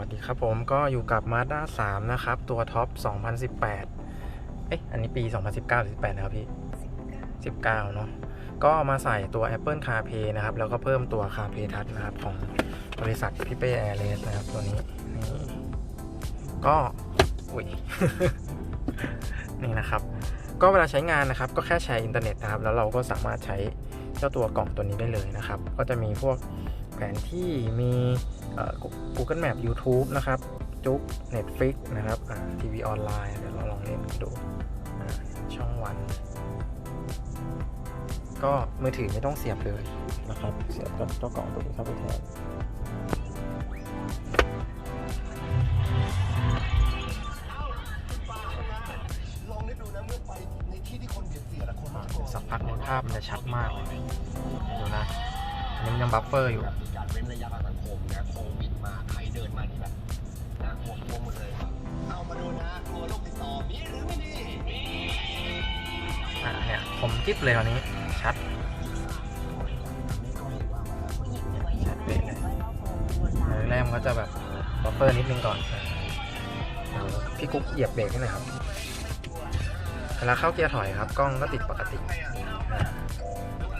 วัสดีครับผมก็อยู่กับ Mazda 3 นะครับ ตัวท็อป 2018 เอ๊ะ อันนี้ปี 2019หรือ18 นะครับพี่ 19 เนาะก็มาใส่ตัว Apple CarPlay นะครับ แล้วก็เพิ่มตัว CarPlay Touch นะครับ ของบริษัทพี่เป้แอร์เลสนะครับ ตัวนี้นี่ก็อุ้ยนี่นะครับ ก็เวลาใช้งานนะครับ ก็แค่แชร์อินเทอร์เน็ตนะครับ แล้วเราก็สามารถใช้เจ้าตัวกล่องตัวนี้ได้เลยนะครับ ก็จะมีพวก ผนที่มีเอ่อ Google Map YouTube นะครับ จุ๊ก Netflix นะครับทีวีออนไลน์เดี๋ยวเราลองเล่นดูอ่าช่องวัน ก็มือถือไม่ต้องเสียบเลยนะครับ เสียบกับเจ้ากล่องตัวนี้เข้าไปแทนลองนึกดูนะเมื่อไปในที่ที่คนเบียดเสียดอะคนอ่าสักพักในงภาพมันจะชัดมากเลยดูนะ อันนี้มันยังบัฟเฟอร์อยู่ มีการเว้นระยะทางสังคมนะโควิดมาใครเดินมานี่แบบนะห่วงห่วงหมดเลยเอามาดูนะกลัวโรคติดต่อมีหรือไม่มีอ่าเนี่ยผมจิ๊บเลยคราวนี้ชัดนี่ก็เห็นว่ามาคนหญิงเนี่ยชัดเป๊ะเลยแรกมันก็จะแบบบัฟเฟอร์นิดนึงก่อนเดี๋ยวพี่กุ๊กเหยียบเบรกให้หน่อยครับเวลาเข้าเกียร์ถอยครับกล้องก็ติดปกตินะแล้ว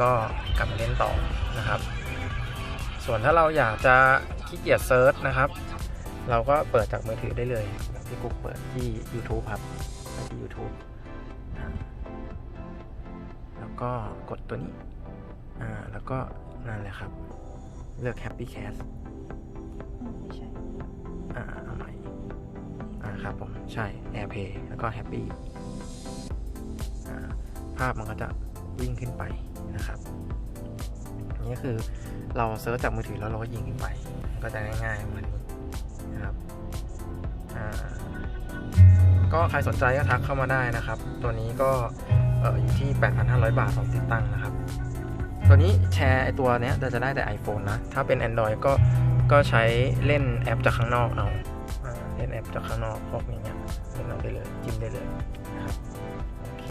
ก็กลับมาเล่นต่อนะครับ ส่วนถ้าเราอยากจะขี้เกียจเซิร์ชนะครับ เราก็เปิดจากมือถือได้เลยพี่กุ๊กเปิดที่ YouTube ครับไปที่ YouTube อ่าแล้วก็กดตัวนี้อ่าแล้วก็นั่นแหละครับ เลือก Happy Cast ไม่ใช่อ่าเอาใหม่อ่าครับผม ใช่ AirPlay แล้วก็ Happy อ่าภาพมันก็จะ วิ่งขึ้นไปนะครับนนี้คือเราเซิร์ชจากมือถือแล้วเราก็ยิงขึ้นไป ก็จะง่ายๆประมาณนี้นะครับก็ใครสนใจก็ทักเข้ามาได้นะครับ ตัวนี้ก็อออยู่ที่ 8,500 บาทของติดตั้งนะครับ ตัวนี้แชร์ไอตัวเนี้ยจะได้แต่ iPhone นะ ถ้าเป็น Android ก็ก็ใช้เล่นแอปจากข้างนอกเอาอ่าเล่นแอปจากข้างนอกพวกนี้เนี่ยเล่นเอาได้เลยจิ้มได้เลยนะครับ โอเค